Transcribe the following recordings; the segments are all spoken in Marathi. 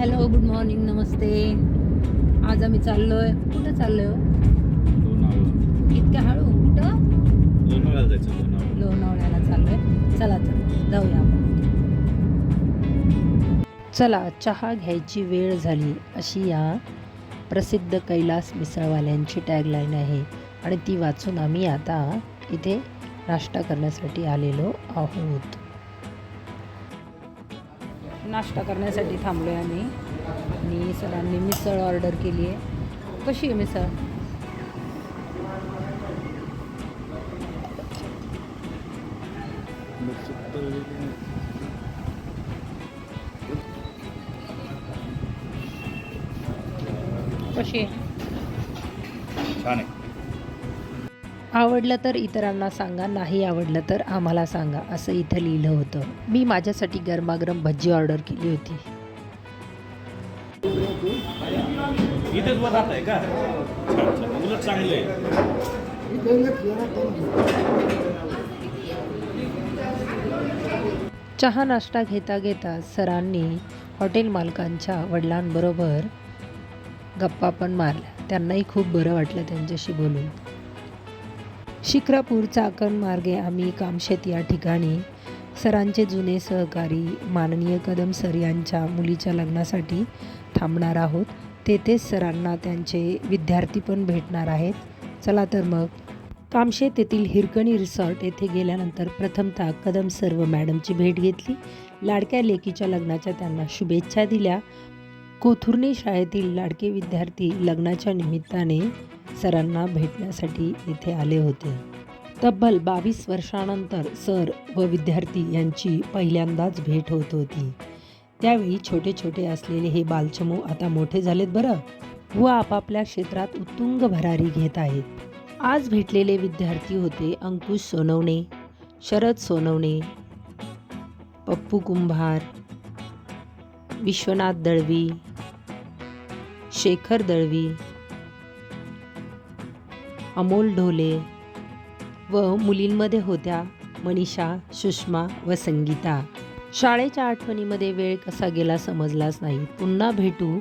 हॅलो गुड मॉर्निंग नमस्ते. आज आम्ही चाललोय. कुठं चाललोय हो? इतक्या हळू? कुठं? लोणावळ्याला चाललोय. चला तर जाऊया आपण. चला चहा घ्यायची वेळ झाली. अशी या प्रसिद्ध कैलास मिसळवाल्यांची टॅगलाईन आहे. आणि ती वाचून आम्ही आता इथे नाश्ता करण्यासाठी आलेलो आहोत. नाश्ता करण्यासाठी थांबलो आहे आम्ही. आणि सरांनी मिसळ ऑर्डर केली आहे. कशी आहे मिसळ? कशी आहे? छान आहे. आवडलं तर इतरांना सांगा नाही आवडलं तर आम्हाला सांगा असं इथं लिहिलं होतं. मी माझ्यासाठी गरमागरम भज्जी ऑर्डर केली होती. चहा नाश्ता घेता घेता सरांनी हॉटेल मालकांच्या वडिलांबरोबर गप्पा पण मारल्या. त्यांनाही खूप बरं वाटलं त्यांच्याशी बोलून. शिक्रापूर चाकण मार्गे आम्ही कामशेत या ठिकाणी. सरांचे जुने सहकारी माननीय कदम सर यांच्या मुलीच्या लग्नासाठी थांबणार आहोत. तेथेच सरांना त्यांचे विद्यार्थी पण भेटणार आहेत. चला तर मग. कामशेत येथील हिरकणी रिसॉर्ट येथे गेल्यानंतर प्रथमतः कदम सर्व मॅडमची भेट घेतली. लाडक्या लेकीच्या लग्नाच्या त्यांना शुभेच्छा दिल्या. कोथुर्नी शाळेतील लाडके विद्यार्थी लग्नाच्या निमित्ताने सरांना भेटण्यासाठी येथे आले होते. तब्बल बावीस वर्षानंतर सर व विद्यार्थी यांची पहिल्यांदाच भेट होत होती. त्यावेळी छोटे छोटे असलेले हे बालचमू आता मोठे झालेत बरं. व आपापल्या क्षेत्रात उत्तुंग भरारी घेत आहेत. आज भेटलेले विद्यार्थी होते अंकुश सोनवणे शरद सोनवणे पप्पू कुंभार विश्वनाथ दळवी शेखर दळवी. अमोल ढोले व मुलींमध्ये होत्या मनीषा सुषमा व संगीता. शाळेच्या आठवणीमध्ये वेळ कसा गेला समजलाच नाही. पुन्हा भेटू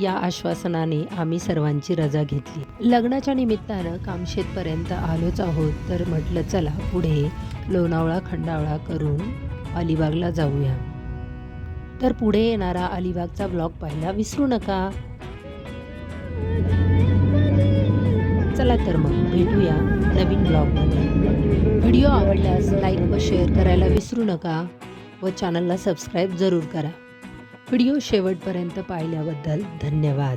या आश्वासनाने आम्ही सर्वांची रजा घेतली. लग्नाच्या निमित्तानं कामशेतपर्यंत आलोच आहोत तर म्हटलं चला पुढे लोणावळा खंडावळा करून अलिबागला जाऊया. तर पुढे येणारा अलिबागचा ब्लॉग पाहायला विसरू नका. चला तर मग भेटूया नवीन ब्लॉगमध्ये. व्हिडिओ आवडल्यास लाईक व शेअर करायला विसरू नका व चॅनलला सबस्क्राईब जरूर करा. व्हिडिओ शेवटपर्यंत पाहिल्याबद्दल धन्यवाद.